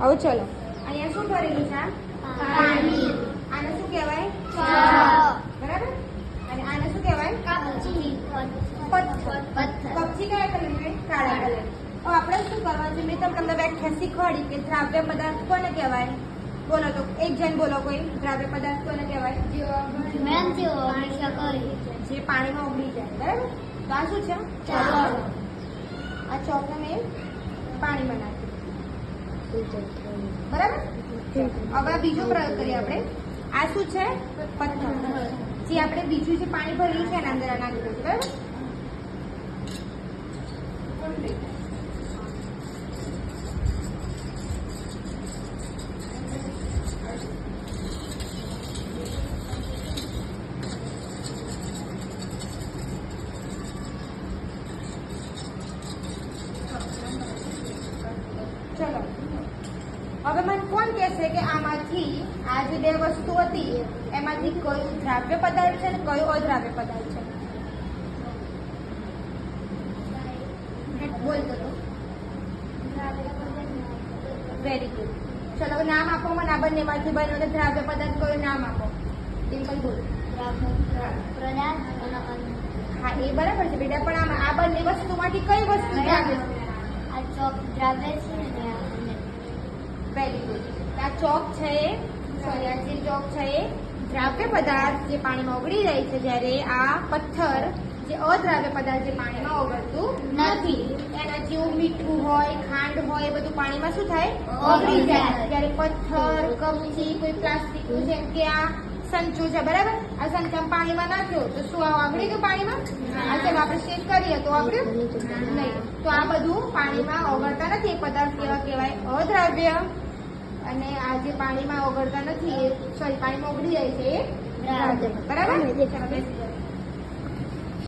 હવે ચલો. અહીંયા શું ભરેલું છે? પાણી. આને શું કહેવાય? બરાબર? અને આને શું કહેવાય? કપચી. પથ્થર. પથ્થર. કપચી કયા કલર હોય કાળા. કલર હવે આપણે શું કરવાનું છે મેં તમને તમને વ્યાખ્યા શીખવાડી કે દ્રાવ્ય પદાર્થ કોને કહેવાય? બોલો તો. એક જણ બોલો કોઈ. દ્રાવ્ય પદાર્થ કોને કહેવાય. જે પાણીમાં ઉગડી જાય. બરાબર? તો આ શું છે? ચોક. આ ચોકને મેં પાણીમાં નાખ્યું બરાબર? હવે બીજો પ્રયોગ કરીએ આપણે. આ શું છે? પથ્થર. જે આપણે બીજું જે પાણી ભરેલું છે એના અંદર આ નાખી દઈશું બરાબર હવે મને કોણ કહેશે કે આમાંથી આ જે બે વસ્તુ હતી એમાંથી કયું દ્રાવ્ય પદાર્થ છે અને કયો અદ્રાવ્ય પદાર્થ છે? બોલ તો વેરી ગુડ ચલો નામ આપો મને આ બંનેમાંથી બન્યો દ્રાવ્ય પદાર્થ કયું નામ આપો? ડિમ્પલ બોલ. હા એ બરાબર છે બેટા પણ આમાં આ બંને વસ્તુમાંથી કઈ વસ્તુ દ્રાવ્ય? દ્રાવ્ય છે ને આ અન્ન. વેરી ગુડ આ ચોક છે એ સોરી ચોક છે એ દ્રાવ્ય પદાર્થ જે પાણીમાં ઓગળી જાય છે જ્યારે આ પથ્થર જે અદ્રાવ્ય પદાર્થ જે પાણીમાં ઓગળતું નથી. એના જેવું મીઠું હોય ખાંડ હોય એ બધું પાણીમાં શું થાય? ઓગળી જાય. જ્યારે પથ્થર કપચી કોઈ પ્લાસ્ટિક જેમ કે આ સંચો છે બરાબર? આ સંચામાં પાણીમાં નાખ્યો તો શું આ ઓગળી ગયું પાણીમાં? આ જેમ આપણે શેક કરીએ તો ઓગળ્યું? નહીં. તો આ બધું પાણીમાં ઓગળતા નથી. એ પદાર્થ કેવા કહેવાય? અદ્રાવ્ય. અને આ જે પાણીમાં ઓગળતા નથી એ સોરી પાણીમાં ઓગળી જાય છે બરાબર.